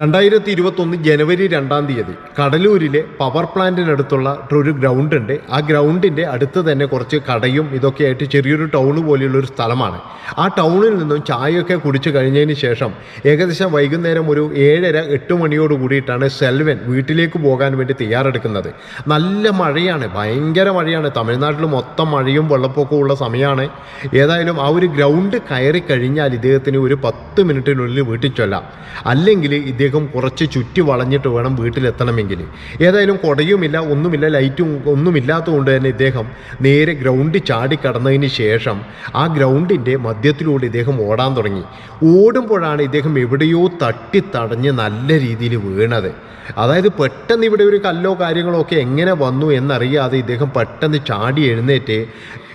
രണ്ടായിരത്തി ഇരുപത്തൊന്ന് ജനുവരി രണ്ടാം തീയതി കടലൂരിലെ പവർ പ്ലാന്റിനടുത്തുള്ള ഒരു ഗ്രൗണ്ട് ഉണ്ട് ആ ഗ്രൗണ്ടിന്റെ അടുത്ത് തന്നെ കുറച്ച് കടയും ഇതൊക്കെ ആയിട്ട് ചെറിയൊരു ടൗൺ പോലെയുള്ള ഒരു സ്ഥലമാണ്. ആ ടൗണിൽ നിന്നും ചായയൊക്കെ കുടിച്ചു കഴിഞ്ഞതിന് ശേഷം ഏകദേശം വൈകുന്നേരം ഒരു ഏഴര എട്ട് മണിയോട് കൂടിയിട്ടാണ് സെൽവൻ വീട്ടിലേക്ക് പോകാൻ വേണ്ടി തയ്യാറെടുക്കുന്നത്. നല്ല മഴയാണ് ഭയങ്കര മഴയാണ്. തമിഴ്നാട്ടിൽ മൊത്തം മഴയും വെള്ളപ്പൊക്കവും ഉള്ള സമയമാണ് ഏതായാലും ആ ഒരു ഗ്രൗണ്ട് കയറി കഴിഞ്ഞാൽ ഇദ്ദേഹത്തിന് ഒരു പത്ത് മിനിറ്റിനുള്ളിൽ വീട്ടിൽ ചൊല്ലാം. അല്ലെങ്കിൽ ഇദ്ദേഹം കുറച്ച് ചുറ്റി വളഞ്ഞിട്ട് വേണം വീട്ടിലെത്തണമെങ്കിൽ ഏതായാലും കുടയുമില്ല ഒന്നുമില്ല ലൈറ്റും ഒന്നുമില്ലാത്തതുകൊണ്ട് തന്നെ ഇദ്ദേഹം നേരെ ഗ്രൗണ്ടിൽ ചാടിക്കടന്നതിന് ശേഷം ആ ഗ്രൗണ്ടിന്റെ മധ്യത്തിലൂടെ ഇദ്ദേഹം ഓടാൻ തുടങ്ങി. ഓടുമ്പോഴാണ് ഇദ്ദേഹം എവിടെയോ തട്ടി തടഞ്ഞ് നല്ല രീതിയിൽ വീണത്. അതായത് പെട്ടെന്ന് ഇവിടെ ഒരു കല്ലോ കാര്യങ്ങളോ ഒക്കെ എങ്ങനെ വന്നു എന്നറിയാതെ ഇദ്ദേഹം പെട്ടെന്ന് ചാടി എഴുന്നേറ്റ്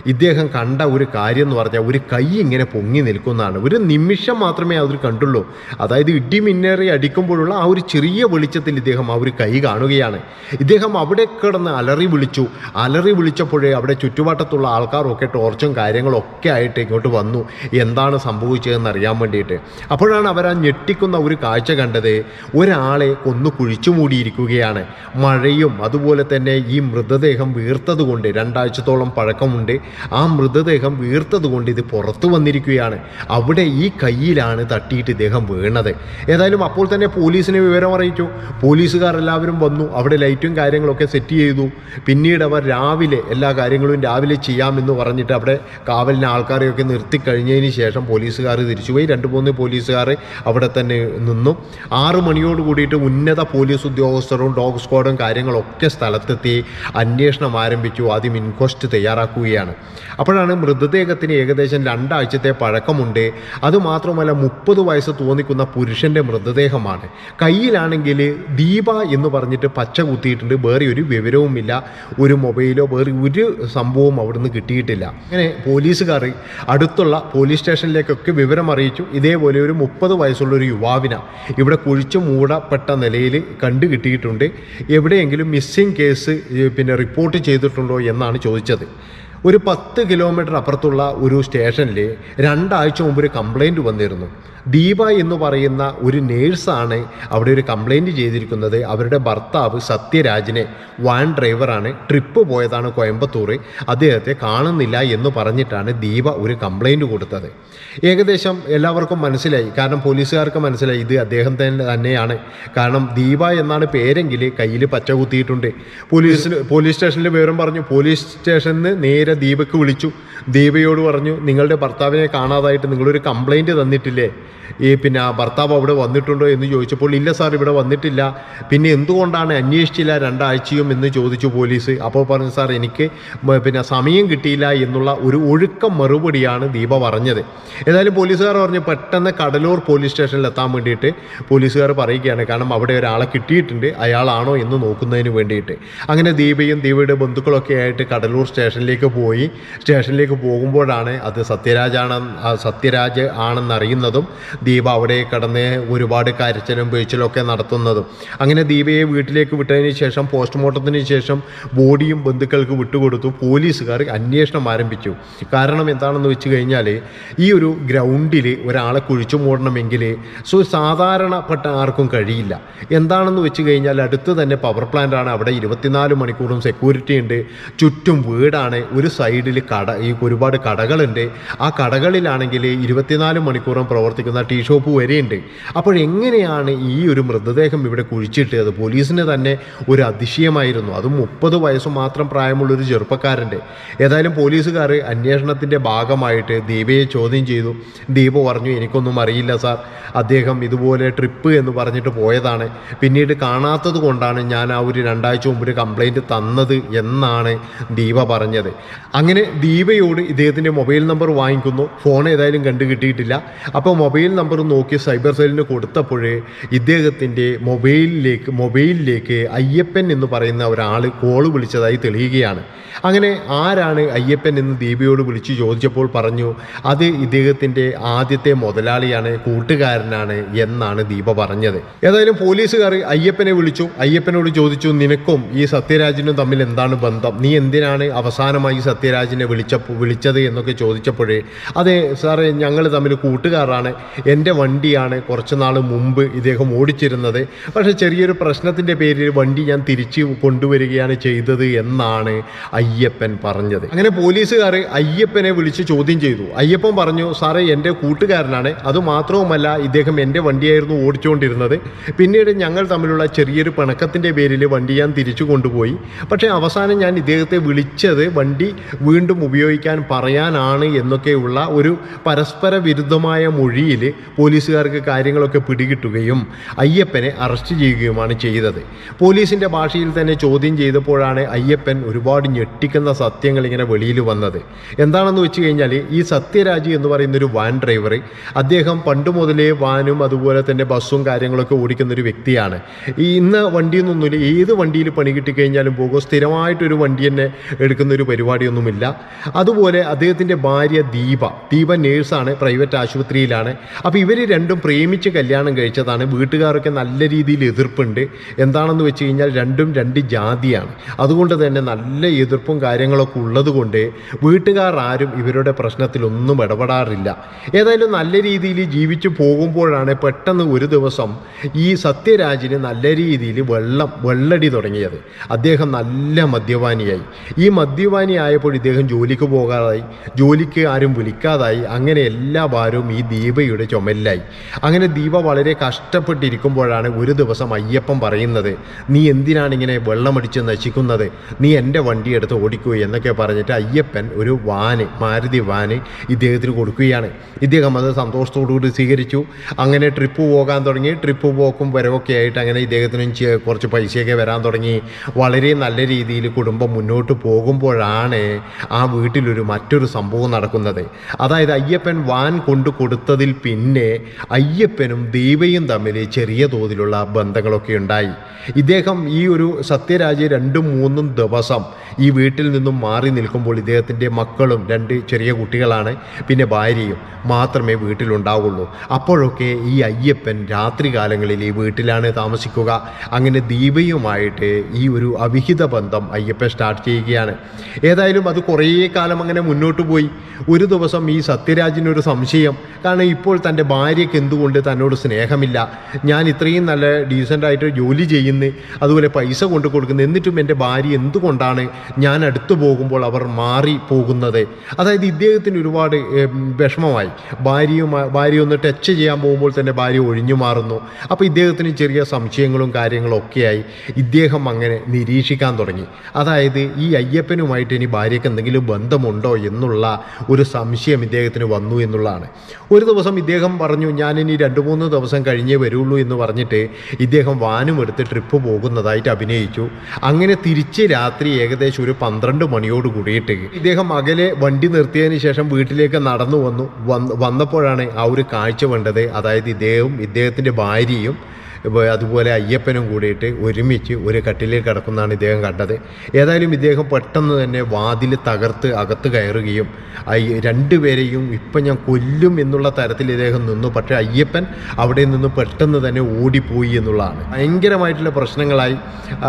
ഇദ്ദേഹം കണ്ട ഒരു കാര്യം എന്ന് പറഞ്ഞാൽ ഒരു കൈ ഇങ്ങനെ പൊങ്ങി നിൽക്കുന്നതാണ്. ഒരു നിമിഷം മാത്രമേ അവർ കണ്ടുള്ളൂ. അതായത് ഇടി മിന്നേറി അടിക്കുമ്പോഴുള്ള ആ ഒരു ചെറിയ വെളിച്ചത്തിൽ ഇദ്ദേഹം ആ ഒരു കൈ കാണുകയാണ്. ഇദ്ദേഹം അവിടെ കിടന്ന് അലറി വിളിച്ചു. അലറി വിളിച്ചപ്പോഴേ അവിടെ ചുറ്റുവട്ടത്തുള്ള ആൾക്കാരൊക്കെ ടോർച്ചും കാര്യങ്ങളൊക്കെ ആയിട്ട് ഇങ്ങോട്ട് വന്നു. എന്താണ് സംഭവിച്ചതെന്ന് അറിയാൻ വേണ്ടിയിട്ട്. അപ്പോഴാണ് അവർ ആ ഞെട്ടിക്കുന്ന ഒരു കാഴ്ച കണ്ടത്. ഒരാളെ കൊന്നു കുഴിച്ചു മൂടിയിരിക്കുകയാണ്. മഴയും അതുപോലെ തന്നെ ഈ മൃതദേഹം വീർത്തത് കൊണ്ട് രണ്ടാഴ്ചത്തോളം പഴക്കമുണ്ട്. ആ മൃതദേഹം വീർത്തത് കൊണ്ട് ഇത് പുറത്തു വന്നിരിക്കുകയാണ്. അവിടെ ഈ കയ്യിലാണ് തട്ടിയിട്ട് ഇദ്ദേഹം വീണത്. ഏതായാലും അപ്പോൾ തന്നെ പോലീസിനെ വിവരം അറിയിച്ചു. പോലീസുകാർ എല്ലാവരും വന്നു. അവിടെ ലൈറ്റും കാര്യങ്ങളൊക്കെ സെറ്റ് ചെയ്തു. പിന്നീട് അവർ രാവിലെ എല്ലാ കാര്യങ്ങളും രാവിലെ ചെയ്യാമെന്ന് പറഞ്ഞിട്ട് അവിടെ കാവലിന് ആൾക്കാരെയൊക്കെ നിർത്തി കഴിഞ്ഞതിന് ശേഷം പോലീസുകാർ തിരിച്ചുപോയി. രണ്ട് മൂന്ന് പോലീസുകാർ അവിടെ തന്നെ നിന്നു. ആറ് മണിയോട് കൂടിയിട്ട് ഉന്നത പോലീസ് ഉദ്യോഗസ്ഥരും ഡോഗ് സ്ക്വാഡും കാര്യങ്ങളൊക്കെ സ്ഥലത്തെത്തി അന്വേഷണം ആരംഭിച്ചു. ആദ്യം ഇൻക്വസ്റ്റ് തയ്യാറാക്കുകയാണ്. അപ്പോഴാണ് മൃതദേഹത്തിന് ഏകദേശം രണ്ടാഴ്ചത്തെ പഴക്കമുണ്ട്. അതുമാത്രമല്ല മുപ്പത് വയസ്സ് തോന്നിക്കുന്ന പുരുഷന്റെ മൃതദേഹമാണ്. കയ്യിലാണെങ്കിൽ ദീപ എന്ന് പറഞ്ഞിട്ട് പച്ച കുത്തിയിട്ടുണ്ട്. വേറെ ഒരു വിവരവുമില്ല. ഒരു മൊബൈലോ വേറെ ഒരു സംഭവവും അവിടുന്ന് കിട്ടിയിട്ടില്ല. അങ്ങനെ പോലീസുകാർ അടുത്തുള്ള പോലീസ് സ്റ്റേഷനിലേക്കൊക്കെ വിവരം അറിയിച്ചു. ഇതേപോലെ ഒരു മുപ്പത് വയസ്സുള്ള ഒരു യുവാവിന ഇവിടെ കുഴിച്ചു മൂടപ്പെട്ട നിലയിൽ കണ്ടു കിട്ടിയിട്ടുണ്ട്. എവിടെയെങ്കിലും മിസ്സിംഗ് കേസ് പിന്നെ റിപ്പോർട്ട് ചെയ്തിട്ടുണ്ടോ എന്നാണ് ചോദിച്ചത്. ഒരു പത്ത് കിലോമീറ്റർ അപ്പുറത്തുള്ള ഒരു സ്റ്റേഷനിൽ രണ്ടാഴ്ച മുമ്പ് ഒരു കംപ്ലൈന്റ് വന്നിരുന്നു. ദീപ എന്ന് പറയുന്ന ഒരു നേഴ്സാണ് അവിടെ ഒരു കംപ്ലൈന്റ് ചെയ്തിരിക്കുന്നത്. അവരുടെ ഭർത്താവ് സത്യരാജിനെ വാൻ ഡ്രൈവറാണ് ട്രിപ്പ് പോയതാണ് കോയമ്പത്തൂർ അദ്ദേഹത്തെ കാണുന്നില്ല എന്ന് പറഞ്ഞിട്ടാണ് ദീപ ഒരു കംപ്ലൈന്റ് കൊടുത്തത്. ഏകദേശം എല്ലാവർക്കും മനസ്സിലായി. കാരണം പോലീസുകാർക്ക് മനസ്സിലായി. ഇത് അദ്ദേഹം തന്നെ തന്നെയാണ്. കാരണം ദീപ എന്നാണ് പേരെങ്കിൽ കയ്യിൽ പച്ച കുത്തിയിട്ടുണ്ട്. പോലീസിന് പോലീസ് സ്റ്റേഷനിൽ വിവരം പറഞ്ഞു. പോലീസ് സ്റ്റേഷനിൽ നിന്ന് നേരെ ദീപക്ക് വിളിച്ചു. ദീപയോട് പറഞ്ഞു നിങ്ങളുടെ ഭർത്താവിനെ കാണാതായിട്ട് നിങ്ങളൊരു കംപ്ലൈന്റ് തന്നിട്ടില്ലേ? ഈ പിന്നെ ഭർത്താവ് അവിടെ വന്നിട്ടുണ്ടോ എന്ന് ചോദിച്ചപ്പോൾ ഇല്ല സാർ ഇവിടെ വന്നിട്ടില്ല. പിന്നെ എന്തുകൊണ്ടാണ് അന്വേഷിച്ചില്ല രണ്ടാഴ്ചയും എന്ന് ചോദിച്ചു പോലീസ്. അപ്പോൾ പറഞ്ഞു സാർ എനിക്ക് പിന്നെ സമയം കിട്ടിയില്ല എന്നുള്ള ഒരു ഒഴുക്കം മറുപടിയാണ് ദീപ പറഞ്ഞത്. ഏതായാലും പോലീസുകാർ പറഞ്ഞു പെട്ടെന്ന് കടലൂർ പോലീസ് സ്റ്റേഷനിൽ എത്താൻ വേണ്ടിയിട്ട് പോലീസുകാർ പറയുകയാണ്. കാരണം അവിടെ ഒരാളെ കിട്ടിയിട്ടുണ്ട്. അയാളാണോ എന്ന് നോക്കുന്നതിന് വേണ്ടിയിട്ട്. അങ്ങനെ ദീപയും ദീപയുടെ ബന്ധുക്കളൊക്കെ ആയിട്ട് കടലൂർ സ്റ്റേഷനിലേക്ക് പോയി. സ്റ്റേഷനിലേക്ക് പോകുമ്പോഴാണ് അത് സത്യരാജാണ് സത്യരാജ് ആണെന്നറിയുന്നതും ദീപ അവിടെ കടന്ന് ഒരുപാട് കരച്ചിലും പേച്ചിലൊക്കെ നടത്തുന്നതും. അങ്ങനെ ദീപയെ വീട്ടിലേക്ക് വിട്ടതിന് ശേഷം പോസ്റ്റ്മോർട്ടത്തിന് ശേഷം ബോഡിയും ബന്ധുക്കൾക്ക് വിട്ടുകൊടുത്തു. പോലീസുകാർ അന്വേഷണം ആരംഭിച്ചു. കാരണം എന്താണെന്ന് വെച്ച് കഴിഞ്ഞാൽ ഈ ഒരു ഗ്രൗണ്ടിൽ ഒരാളെ കുഴിച്ചു മൂടണമെങ്കിൽ സോ സാധാരണപ്പെട്ട ആർക്കും കഴിയില്ല. എന്താണെന്ന് വെച്ച് കഴിഞ്ഞാൽ അടുത്ത് തന്നെ പവർ പ്ലാന്റ് ആണ് അവിടെ ഇരുപത്തിനാല് മണിക്കൂറും സെക്യൂരിറ്റി ഉണ്ട്. ചുറ്റും വീടാണ്. ഒരു സൈഡിൽ കട ഈ ഒരുപാട് കടകളുണ്ട്. ആ കടകളിലാണെങ്കിൽ ഇരുപത്തിനാല് മണിക്കൂറും പ്രവർത്തിക്കുന്ന ടീ ഷോപ്പ് വരെയുണ്ട്. അപ്പോൾ എങ്ങനെയാണ് ഈ ഒരു മൃതദേഹം ഇവിടെ കുഴിച്ചിട്ടത് പോലീസിന് തന്നെ ഒരു അതിശയമായിരുന്നു. അത് മുപ്പത് വയസ്സ് മാത്രം പ്രായമുള്ള ഒരു ചെറുപ്പക്കാരന്റെ. ഏതായാലും പോലീസുകാർ അന്വേഷണത്തിന്റെ ഭാഗമായിട്ട് ദീപയെ ചോദ്യം ചെയ്തു. ദീപ പറഞ്ഞു എനിക്കൊന്നും അറിയില്ല സാർ. അദ്ദേഹം ഇതുപോലെ ട്രിപ്പ് എന്ന് പറഞ്ഞിട്ട് പോയതാണ്. പിന്നീട് കാണാത്തത് കൊണ്ടാണ് ഞാൻ ആ ഒരു രണ്ടാഴ്ച മുമ്പ് ഒരു കംപ്ലൈന്റ് തന്നത് എന്നാണ് ദീപ പറഞ്ഞത്. അങ്ങനെ ദീപയോട് ഇദ്ദേഹത്തിന്റെ മൊബൈൽ നമ്പർ വാങ്ങിക്കുന്നു. ഫോൺ ഏതായാലും കണ്ടു കിട്ടിയിട്ടില്ല അപ്പോൾ മൊബൈൽ നമ്പർ നോക്കി സൈബർ സെല്ലിന് കൊടുത്തപ്പോഴേ ഇദ്ദേഹത്തിന്റെ മൊബൈലിലേക്ക് മൊബൈലിലേക്ക് അയ്യപ്പൻ എന്ന് പറയുന്ന ഒരാൾ കോൾ വിളിച്ചതായി തെളിയുകയാണ്. അങ്ങനെ ആരാണ് അയ്യപ്പൻ എന്ന് ദീപയോട് വിളിച്ച് ചോദിച്ചപ്പോൾ പറഞ്ഞു അത് ഇദ്ദേഹത്തിന്റെ ആദ്യത്തെ മുതലാളിയാണ് കൂട്ടുകാരനാണ് എന്നാണ് ദീപ പറഞ്ഞത്. ഏതായാലും പോലീസുകാർ അയ്യപ്പനെ വിളിച്ചു. അയ്യപ്പനോട് ചോദിച്ചു നിനക്കും ഈ സത്യരാജനും തമ്മിൽ എന്താണ് ബന്ധം? നീ എന്തിനാണ് അവസാനമായി സത്യരാജിനെ വിളിച്ചപ്പോൾ വിളിച്ചത് എന്നൊക്കെ ചോദിച്ചപ്പോഴേ അതെ സാറേ ഞങ്ങൾ തമ്മിൽ കൂട്ടുകാരാണ്. എന്റെ വണ്ടിയാണ് കുറച്ച് നാൾ മുമ്പ് ഇദ്ദേഹം ഓടിച്ചിരുന്നത്. പക്ഷേ ചെറിയൊരു പ്രശ്നത്തിന്റെ പേരിൽ വണ്ടി ഞാൻ തിരിച്ച് കൊണ്ടുവരികയാണ് ചെയ്തത് എന്നാണ് അയ്യപ്പൻ പറഞ്ഞത്. അങ്ങനെ പോലീസുകാർ അയ്യപ്പനെ വിളിച്ച് ചോദ്യം ചെയ്തു. അയ്യപ്പൻ പറഞ്ഞു സാറേ എന്റെ കൂട്ടുകാരനാണ്. അതുമാത്രവുമല്ല ഇദ്ദേഹം എന്റെ വണ്ടിയായിരുന്നു ഓടിച്ചുകൊണ്ടിരുന്നത് പിന്നീട് ഞങ്ങൾ തമ്മിലുള്ള ചെറിയൊരു പിണക്കത്തിന്റെ പേരിൽ വണ്ടി ഞാൻ തിരിച്ചു കൊണ്ടുപോയി. പക്ഷേ അവസാനം ഞാൻ ഇദ്ദേഹത്തെ വിളിച്ചത് വണ്ടി വീണ്ടും ഉപയോഗിക്കാൻ പറയാനാണ് എന്നൊക്കെയുള്ള ഒരു പരസ്പര വിരുദ്ധമായ മൊഴിയിൽ പോലീസുകാർക്ക് കാര്യങ്ങളൊക്കെ പിടികിട്ടുകയും അയ്യപ്പനെ അറസ്റ്റ് ചെയ്യുകയുമാണ് ചെയ്തത്. പോലീസിന്റെ ഭാഷയിൽ തന്നെ ചോദ്യം ചെയ്തപ്പോഴാണ് അയ്യപ്പൻ ഒരുപാട് ഞെട്ടിക്കുന്ന സത്യങ്ങൾ ഇങ്ങനെ വെളിയിൽ വന്നത്. എന്താണെന്ന് വെച്ച് കഴിഞ്ഞാൽ ഈ സത്യരാജ് എന്ന് പറയുന്ന ഒരു വാൻ ഡ്രൈവർ അദ്ദേഹം പണ്ട് മുതലേ വാനും അതുപോലെ തന്നെ ബസ്സും കാര്യങ്ങളൊക്കെ ഓടിക്കുന്ന ഒരു വ്യക്തിയാണ്. ഈ ഇന്ന് വണ്ടിയൊന്നൊന്നുമില്ല ഏത് വണ്ടിയിൽ പണി കിട്ടിക്കഴിഞ്ഞാലും പോകും സ്ഥിരമായിട്ടൊരു വണ്ടി തന്നെ എടുക്കുന്ന ഒരു പരിപാടിയൊന്നുമില്ല. അതുപോലെ അദ്ദേഹത്തിന്റെ ഭാര്യ ദീപ. ദീപ നേഴ്സാണ് പ്രൈവറ്റ് ആശുപത്രിയിലാണ്. അപ്പോൾ ഇവർ രണ്ടും പ്രേമിച്ച് കല്യാണം കഴിച്ചതാണ്. വീട്ടുകാരൊക്കെ നല്ല രീതിയിൽ എതിർപ്പുണ്ട്. എന്താണെന്ന് വെച്ച് കഴിഞ്ഞാൽ രണ്ടും രണ്ട് ജാതിയാണ്. അതുകൊണ്ട് തന്നെ നല്ല എതിർപ്പും കാര്യങ്ങളൊക്കെ ഉള്ളതുകൊണ്ട് വീട്ടുകാർ ആരും ഇവരുടെ പ്രശ്നത്തിലൊന്നും ഇടപെടാറില്ല. ഏതായാലും നല്ല രീതിയിൽ ജീവിച്ചു പോകുമ്പോഴാണ് പെട്ടെന്ന് ഒരു ദിവസം ഈ സത്യരാജിന് നല്ല രീതിയിൽ വെള്ളം വെള്ളടി തുടങ്ങിയത്. അദ്ദേഹം നല്ല മദ്യപാനിയായി. ഈ മദ്യപാനി ആയപ്പോൾ ഇദ്ദേഹം ജോലിക്ക് പോകാതായി. ജോലിക്ക് ആരും വിളിക്കാതായി. അങ്ങനെ എല്ലാ ഭാരവും ഈ ദീപയുടെ ചുമലിലായി. അങ്ങനെ ദീപ വളരെ കഷ്ടപ്പെട്ടിരിക്കുമ്പോഴാണ് ഒരു ദിവസം അയ്യപ്പൻ പറയുന്നത് നീ എന്തിനാണ് ഇങ്ങനെ വെള്ളമടിച്ച് നശിക്കുന്നത്? നീ എന്റെ വണ്ടി എടുത്ത് ഓടിക്കൂ എന്നൊക്കെ പറഞ്ഞിട്ട് അയ്യപ്പൻ ഒരു വാന് മാരുതി വാന് ഇദ്ദേഹത്തിന് കൊടുക്കുകയാണ്. ഇദ്ദേഹം അത് സന്തോഷത്തോടുകൂടി സ്വീകരിച്ചു. അങ്ങനെ ട്രിപ്പ് പോകാൻ തുടങ്ങി. ട്രിപ്പ് പോക്കും വരവൊക്കെ ആയിട്ട് അങ്ങനെ ഇദ്ദേഹത്തിനും കുറച്ച് പൈസയൊക്കെ വരാൻ തുടങ്ങി. വളരെ നല്ല രീതിയിൽ കുടുംബം മുന്നോട്ട് പോകുമ്പോഴാണ് ആ വീട്ടിലൊരു മറ്റൊരു സംഭവം നടക്കുന്നത്. അതായത് അയ്യപ്പൻ വാൻ കൊണ്ടു കൊടുത്തതിൽ പിന്നെ അയ്യപ്പനും ദീപയും തമ്മിൽ ചെറിയ തോതിലുള്ള ബന്ധങ്ങളൊക്കെ ഉണ്ടായി. ഇദ്ദേഹം ഈ ഒരു സത്യരാജ് രണ്ടും മൂന്നും ദിവസം ഈ വീട്ടിൽ നിന്നും മാറി നിൽക്കുമ്പോൾ ഇദ്ദേഹത്തിന്റെ മക്കളും രണ്ട് ചെറിയ കുട്ടികളാണ് പിന്നെ ഭാര്യയും മാത്രമേ വീട്ടിലുണ്ടാവുള്ളൂ. അപ്പോഴൊക്കെ ഈ അയ്യപ്പൻ രാത്രികാലങ്ങളിൽ ഈ വീട്ടിലാണ് താമസിക്കുക. അങ്ങനെ ദീപയുമായിട്ട് ഈ ഒരു അവിഹിത ബന്ധം അയ്യപ്പൻ സ്റ്റാർട്ട് ചെയ്യുകയാണ്. ഏതായാലും അത് കുറേ കാലം അങ്ങനെ മുന്നോട്ട് പോയി. ഒരു ദിവസം ഈ സത്യരാജിനൊരു സംശയം. കാരണം ഇപ്പോൾ തന്റെ ഭാര്യയ്ക്ക് എന്തുകൊണ്ട് തന്നോട് സ്നേഹമില്ല? ഞാൻ ഇത്രയും നല്ല ഡീസന്റായിട്ട് ജോലി ചെയ്യുന്നു. അതുപോലെ പൈസ കൊണ്ട് കൊടുക്കുന്നു. എന്നിട്ടും എന്റെ ഭാര്യ എന്തുകൊണ്ടാണ് ഞാൻ അടുത്തു പോകുമ്പോൾ അവർ മാറി പോകുന്നത്? അതായത് ഇദ്ദേഹത്തിന് ഒരുപാട് വിഷമമായി. ഭാര്യയുമായി ഭാര്യ ഒന്ന് ടച്ച് ചെയ്യാൻ പോകുമ്പോൾ തന്നെ ഭാര്യ ഒഴിഞ്ഞു മാറുന്നു. അപ്പോൾ ഇദ്ദേഹത്തിന് ചെറിയ സംശയങ്ങളും കാര്യങ്ങളും ഒക്കെയായി. ഇദ്ദേഹം അങ്ങനെ നിരീക്ഷിക്കാൻ തുടങ്ങി. അതായത് ഈ അയ്യപ്പനുമായിട്ട് ഇനി ഭാര്യയ്ക്ക് എന്തെങ്കിലും ബന്ധമുണ്ടോ എന്നുള്ള ഒരു സംശയം ഇദ്ദേഹത്തിന് വന്നു എന്നുള്ളതാണ്. ഒരു ദിവസം ഇദ്ദേഹം പറഞ്ഞു ഞാനിനി രണ്ട് മൂന്ന് ദിവസം കഴിഞ്ഞേ വരുള്ളൂ എന്ന് പറഞ്ഞിട്ട് ഇദ്ദേഹം വാനും എടുത്ത് ട്രിപ്പ് പോകുന്നതായിട്ട് അഭിനയിച്ചു. അങ്ങനെ തിരിച്ച് രാത്രി ഏകദേശം ഒരു പന്ത്രണ്ട് മണിയോട് കൂടിയിട്ട് ഇദ്ദേഹം അകലെ വണ്ടി നിർത്തിയതിന് ശേഷം വീട്ടിലേക്ക് നടന്നു വന്നു. വന്നപ്പോഴാണ് ആ ഒരു കാഴ്ച വേണ്ടത് അതായത് ഇദ്ദേഹവും ഇദ്ദേഹത്തിന്റെ ഭാര്യയും അതുപോലെ അയ്യപ്പനും കൂടിയിട്ട് ഒരുമിച്ച് ഒരു കട്ടിലിൽ കിടക്കുന്നതാണ് ഇദ്ദേഹം കണ്ടത്. ഏതായാലും ഇദ്ദേഹം പെട്ടെന്ന് തന്നെ വാതിൽ തകർത്ത് അകത്ത് കയറുകയും രണ്ടുപേരെയും ഇപ്പം ഞാൻ കൊല്ലും എന്നുള്ള തരത്തിൽ ഇദ്ദേഹം നിന്നു. പക്ഷേ അയ്യപ്പൻ അവിടെ നിന്ന് പെട്ടെന്ന് തന്നെ ഓടിപ്പോയി എന്നുള്ളതാണ്. ഭയങ്കരമായിട്ടുള്ള പ്രശ്നങ്ങളായി.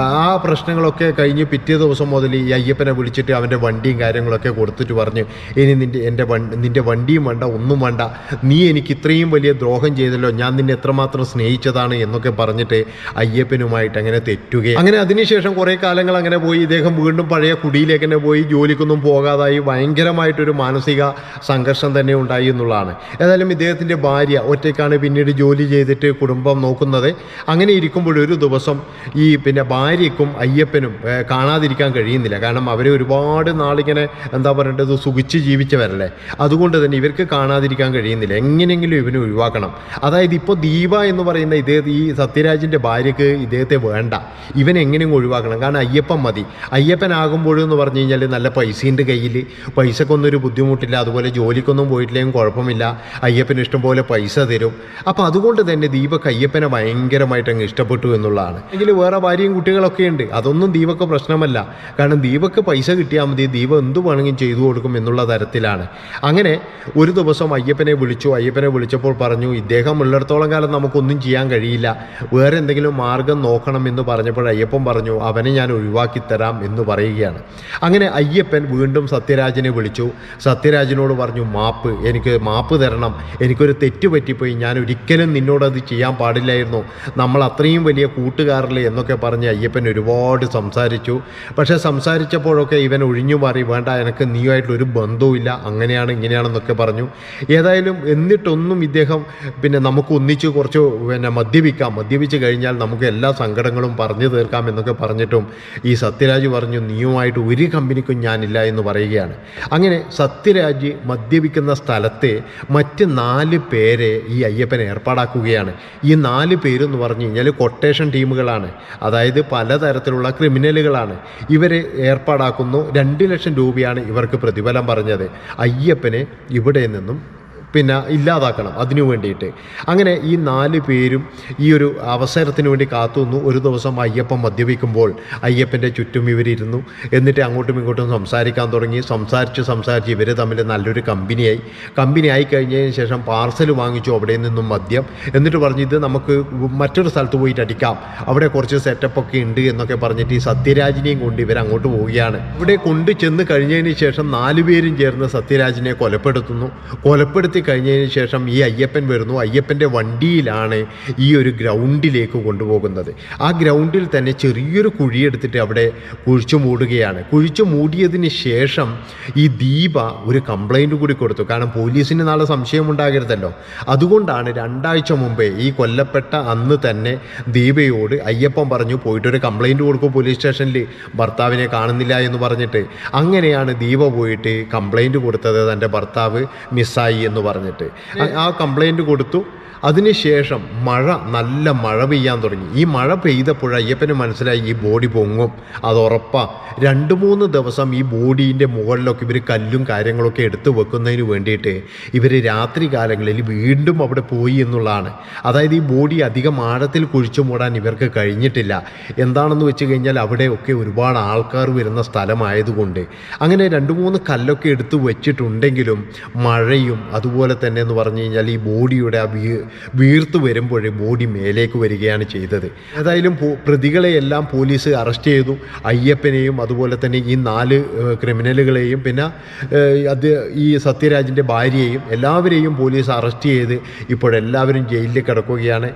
ആ പ്രശ്നങ്ങളൊക്കെ കഴിഞ്ഞ് പിറ്റേ ദിവസം മുതൽ ഈ അയ്യപ്പനെ വിളിച്ചിട്ട് അവന്റെ വണ്ടിയും കാര്യങ്ങളൊക്കെ കൊടുത്തിട്ട് പറഞ്ഞ് ഇനി നിന്റെ എന്റെ നിന്റെ വണ്ടിയും വേണ്ട ഒന്നും വേണ്ട. നീ എനിക്ക് ഇത്രയും വലിയ ദ്രോഹം ചെയ്തല്ലോ. ഞാൻ നിന്നെ എത്രമാത്രം സ്നേഹിച്ചതാണ് എന്നൊക്കെ പറഞ്ഞിട്ട് അയ്യപ്പനുമായിട്ട് അങ്ങനെ തെറ്റുകയും അങ്ങനെ അതിനുശേഷം കുറേ കാലങ്ങൾ അങ്ങനെ പോയി. ഇദ്ദേഹം വീണ്ടും പഴയ കുടിയിലേക്ക് തന്നെ പോയി. ജോലിക്കൊന്നും പോകാതായി. ഭയങ്കരമായിട്ടൊരു മാനസിക സംഘർഷം തന്നെ ഉണ്ടായി എന്നുള്ളതാണ്. ഏതായാലും ഇദ്ദേഹത്തിന്റെ ഭാര്യ ഒറ്റയ്ക്കാണ് പിന്നീട് ജോലി ചെയ്തിട്ട് കുടുംബം നോക്കുന്നത്. അങ്ങനെ ഇരിക്കുമ്പോൾ ഒരു ദിവസം ഈ പിന്നെ ഭാര്യയ്ക്കും അയ്യപ്പനും കാണാതിരിക്കാൻ കഴിയുന്നില്ല. കാരണം അവർ ഒരുപാട് നാളിങ്ങനെ എന്താ പറയേണ്ടത്? സുഖിച്ച് ജീവിച്ചവരല്ലേ. അതുകൊണ്ട് തന്നെ ഇവർക്ക് കാണാതിരിക്കാൻ കഴിയുന്നില്ല. എങ്ങനെയെങ്കിലും ഇവനെ ഒഴിവാക്കണം. അതായത് ഇപ്പോൾ ദീപ എന്ന് പറയുന്ന ഇദ്ദേഹം ഈ സത്യരാജിന്റെ ഭാര്യയ്ക്ക് ഇദ്ദേഹത്തെ വേണ്ട. ഇവൻ എങ്ങനെയും ഒഴിവാക്കണം? കാരണം അയ്യപ്പൻ മതി. അയ്യപ്പനാകുമ്പോഴെന്ന് പറഞ്ഞു കഴിഞ്ഞാൽ നല്ല പൈസയുണ്ട് കയ്യിൽ പൈസക്കൊന്നും ഒരു ബുദ്ധിമുട്ടില്ല. അതുപോലെ ജോലിക്കൊന്നും പോയിട്ടില്ലെങ്കിൽ കുഴപ്പമില്ല. അയ്യപ്പന് ഇഷ്ടംപോലെ പൈസ തരും. അപ്പോൾ അതുകൊണ്ട് തന്നെ ദീപക് അയ്യപ്പനെ ഭയങ്കരമായിട്ട് അങ്ങ് ഇഷ്ടപ്പെട്ടു എന്നുള്ളതാണ്. എങ്കിൽ വേറെ ഭാര്യയും കുട്ടികളൊക്കെ ഉണ്ട്. അതൊന്നും ദീപക്ക് പ്രശ്നമല്ല. കാരണം ദീപക്ക് പൈസ കിട്ടിയാൽ മതി. ദീപ എന്ത് വേണമെങ്കിലും ചെയ്തു കൊടുക്കും എന്നുള്ള തരത്തിലാണ്. അങ്ങനെ ഒരു ദിവസം അയ്യപ്പനെ വിളിച്ചു. അയ്യപ്പനെ വിളിച്ചപ്പോൾ പറഞ്ഞു ഇദ്ദേഹം ഉള്ളിടത്തോളം കാലം നമുക്കൊന്നും ചെയ്യാൻ കഴിയില്ല. വേറെ എന്തെങ്കിലും മാർഗം നോക്കണം എന്ന് പറഞ്ഞപ്പോൾ അയ്യപ്പൻ പറഞ്ഞു അവനെ ഞാൻ ഒഴിവാക്കി തരാം എന്ന് പറയുകയാണ്. അങ്ങനെ അയ്യപ്പൻ വീണ്ടും സത്യരാജനെ വിളിച്ചു. സത്യരാജനോട് പറഞ്ഞു മാപ്പ് എനിക്ക് മാപ്പ് തരണം. എനിക്കൊരു തെറ്റ് പറ്റിപ്പോയി. ഞാൻ ഒരിക്കലും നിന്നോടത് ചെയ്യാൻ പാടില്ലായിരുന്നു. നമ്മൾ അത്രയും വലിയ കൂട്ടുകാരല്ലേ എന്നൊക്കെ പറഞ്ഞ് അയ്യപ്പൻ ഒരുപാട് സംസാരിച്ചു. പക്ഷേ സംസാരിച്ചപ്പോഴൊക്കെ ഇവൻ ഒഴിഞ്ഞു മാറി വേണ്ട എനിക്ക് നീയുമായിട്ടൊരു ബന്ധവുമില്ല അങ്ങനെയാണ് ഇങ്ങനെയാണെന്നൊക്കെ പറഞ്ഞു. ഏതായാലും എന്നിട്ടൊന്നും ഇദ്ദേഹം പിന്നെ നമുക്ക് ഒന്നിച്ച് കുറച്ച് പിന്നെ മദ്യപിക്കാം. മദ്യപിച്ച് കഴിഞ്ഞാൽ നമുക്ക് എല്ലാ സങ്കടങ്ങളും പറഞ്ഞു തീർക്കാം എന്നൊക്കെ പറഞ്ഞിട്ടും ഈ സത്യരാജ് പറഞ്ഞു നീയുമായിട്ട് ഒരു കമ്പനിക്കും ഞാനില്ല എന്ന് പറയുകയാണ്. അങ്ങനെ സത്യരാജ് മദ്യപിക്കുന്ന സ്ഥലത്തെ മറ്റ് നാല് പേരെ ഈ അയ്യപ്പൻ ഏർപ്പാടാക്കുകയാണ്. ഈ നാല് പേരെന്ന് പറഞ്ഞു കഴിഞ്ഞാൽ കൊട്ടേഷൻ ടീമുകളാണ്. അതായത് പലതരത്തിലുള്ള ക്രിമിനലുകളാണ്. ഇവരെ ഏർപ്പാടാക്കുന്നു. രണ്ട് ലക്ഷം രൂപയാണ് ഇവർക്ക് പ്രതിഫലം പറഞ്ഞത്. അയ്യപ്പനെ ഇവിടെ നിന്നും പിന്നെ ഇല്ലാതാക്കണം അതിനു വേണ്ടിയിട്ട്. അങ്ങനെ ഈ നാല് പേരും ഈ ഒരു അവസരത്തിന് വേണ്ടി കാത്തുനിന്നു. ഒരു ദിവസം അയ്യപ്പൻ മദ്യപിക്കുമ്പോൾ അയ്യപ്പന്റെ ചുറ്റും ഇവരിരുന്നു. എന്നിട്ട് അങ്ങോട്ടും ഇങ്ങോട്ടും സംസാരിക്കാൻ തുടങ്ങി. സംസാരിച്ച് സംസാരിച്ച് ഇവർ തമ്മിൽ നല്ലൊരു കമ്പനിയായി. കമ്പനി ആയി കഴിഞ്ഞതിന് ശേഷം പാർസൽ വാങ്ങിച്ചു അവിടെ നിന്നും മദ്യം. എന്നിട്ട് പറഞ്ഞു ഇത് നമുക്ക് മറ്റൊരു സ്ഥലത്ത് പോയിട്ട് അടിക്കാം. അവിടെ കുറച്ച് സെറ്റപ്പ് ഒക്കെ ഉണ്ട് എന്നൊക്കെ പറഞ്ഞിട്ട് ഈ സത്യരാജിനെയും കൊണ്ട് ഇവർ അങ്ങോട്ട് പോവുകയാണ്. ഇവിടെ കൊണ്ട് ചെന്ന് കഴിഞ്ഞതിന് ശേഷം നാലുപേരും ചേർന്ന് സത്യരാജിനെ കൊലപ്പെടുത്തുന്നു. കൊലപ്പെടുത്തി കഴിഞ്ഞതിന് ശേഷം ഈ അയ്യപ്പൻ വരുന്നു. അയ്യപ്പന്റെ വണ്ടിയിലാണ് ഈ ഒരു ഗ്രൗണ്ടിലേക്ക് കൊണ്ടുപോകുന്നത്. ആ ഗ്രൗണ്ടിൽ തന്നെ ചെറിയൊരു കുഴിയെടുത്തിട്ട് അവിടെ കുഴിച്ചു മൂടുകയാണ്. കുഴിച്ചു മൂടിയതിന് ശേഷം ഈ ദീപ ഒരു കംപ്ലൈന്റ് കൂടി കൊടുത്തു. കാരണം പോലീസിന് നാളെ സംശയമുണ്ടാകരുതല്ലോ അതുകൊണ്ടാണ് രണ്ടാഴ്ച മുമ്പേ ഈ കൊല്ലപ്പെട്ട അന്ന് തന്നെ ദീപയോട് അയ്യപ്പൻ പറഞ്ഞു പോയിട്ടൊരു കംപ്ലൈന്റ് കൊടുക്കും പോലീസ് സ്റ്റേഷനിൽ. ഭർത്താവിനെ കാണുന്നില്ല എന്ന് പറഞ്ഞിട്ട്. അങ്ങനെയാണ് ദീപ പോയിട്ട് കംപ്ലൈന്റ് കൊടുത്തത്. തന്റെ ഭർത്താവ് മിസ്സായി എന്ന് പറഞ്ഞിട്ട്. ആ- കംപ്ലൈന്റ് കൊടുത്തു. അതിനുശേഷം മഴ നല്ല മഴ പെയ്യാൻ തുടങ്ങി. ഈ മഴ പെയ്തപ്പോൾ അയ്യപ്പന് മനസ്സിലായി ഈ ബോഡി പൊങ്ങും. അത് ഉറപ്പാ. രണ്ട് മൂന്ന് ദിവസം ഈ ബോഡീന്റെ മുകളിലൊക്കെ ഇവർ കല്ലും കാര്യങ്ങളൊക്കെ എടുത്തു വെക്കുന്നതിന് വേണ്ടിയിട്ട് ഇവർ രാത്രി കാലങ്ങളിൽ വീണ്ടും അവിടെ പോയി എന്നുള്ളതാണ്. അതായത് ഈ ബോഡി അധികം ആഴത്തിൽ കുഴിച്ചു മൂടാൻ ഇവർക്ക് കഴിഞ്ഞിട്ടില്ല. എന്താണെന്ന് വെച്ച് കഴിഞ്ഞാൽ അവിടെയൊക്കെ ഒരുപാട് ആൾക്കാർ വരുന്ന സ്ഥലമായതുകൊണ്ട്. അങ്ങനെ രണ്ട് മൂന്ന് കല്ലൊക്കെ എടുത്തു വെച്ചിട്ടുണ്ടെങ്കിലും മഴയും അതുപോലെ തന്നെ എന്ന് പറഞ്ഞു കഴിഞ്ഞാൽ ഈ ബോഡിയുടെ ആ വീർത്ത് വരുമ്പോഴേ ബോഡി മേലേക്ക് വരികയാണ് ചെയ്തത്. ഏതായാലും പ്രതികളെയെല്ലാം പോലീസ് അറസ്റ്റ് ചെയ്തു. അയ്യപ്പനെയും അതുപോലെ തന്നെ ഈ നാല് ക്രിമിനലുകളെയും പിന്നെ അത് ഈ സത്യരാജിന്റെ ഭാര്യയെയും എല്ലാവരെയും പോലീസ് അറസ്റ്റ് ചെയ്ത് ഇപ്പോഴെല്ലാവരും ജയിലിൽ കിടക്കുകയാണ്.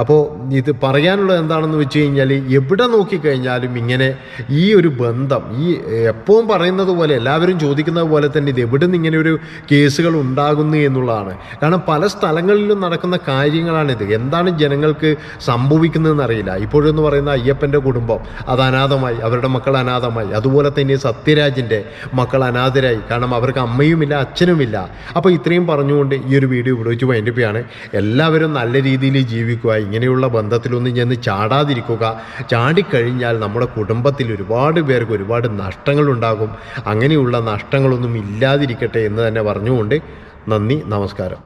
അപ്പോൾ ഇത് പറയാനുള്ളത് എന്താണെന്ന് വെച്ച് കഴിഞ്ഞാൽ എവിടെ നോക്കിക്കഴിഞ്ഞാലും ഇങ്ങനെ ഈ ഒരു ബന്ധം ഈ എപ്പോഴും പറയുന്നത് പോലെ എല്ലാവരും ചോദിക്കുന്നത് പോലെ തന്നെ ഇത് എവിടെ നിന്ന് ഇങ്ങനെ ഒരു കേസുകൾ ഉണ്ടാകുന്നു എന്നുള്ളതാണ്. കാരണം പല സ്ഥലങ്ങളിലും നടക്കുന്ന ഇത് എന്താണ് ജനങ്ങൾക്ക് സംഭവിക്കുന്നതെന്ന് അറിയില്ല ഇപ്പോഴെന്ന് പറയുന്ന അയ്യപ്പന്റെ കുടുംബം അത് അനാഥമായി അവരുടെ മക്കൾ അനാഥമായി അതുപോലെ തന്നെ സത്യരാജിന്റെ മക്കൾ അനാഥരായി. കാരണം അവർക്ക് അമ്മയുമില്ല അച്ഛനുമില്ല. അപ്പോൾ ഇത്രയും പറഞ്ഞുകൊണ്ട് ഈ ഒരു വീഡിയോ ഇവിടെ വെച്ച് വൈൻഡപ്പിയാണ്. എല്ലാവരും നല്ല രീതിയിൽ ജീവിക്കുക ഇങ്ങനെയുള്ള ബന്ധത്തിലൊന്നും ചെന്ന് ചാടാതിരിക്കുക. ചാടിക്കഴിഞ്ഞാൽ നമ്മുടെ കുടുംബത്തിൽ ഒരുപാട് പേർക്ക് ഒരുപാട് നഷ്ടങ്ങളുണ്ടാകും. അങ്ങനെയുള്ള നഷ്ടങ്ങളൊന്നും ഇല്ലാതിരിക്കട്ടെ എന്ന് തന്നെ പറഞ്ഞുകൊണ്ട് നന്ദി നമസ്കാരം.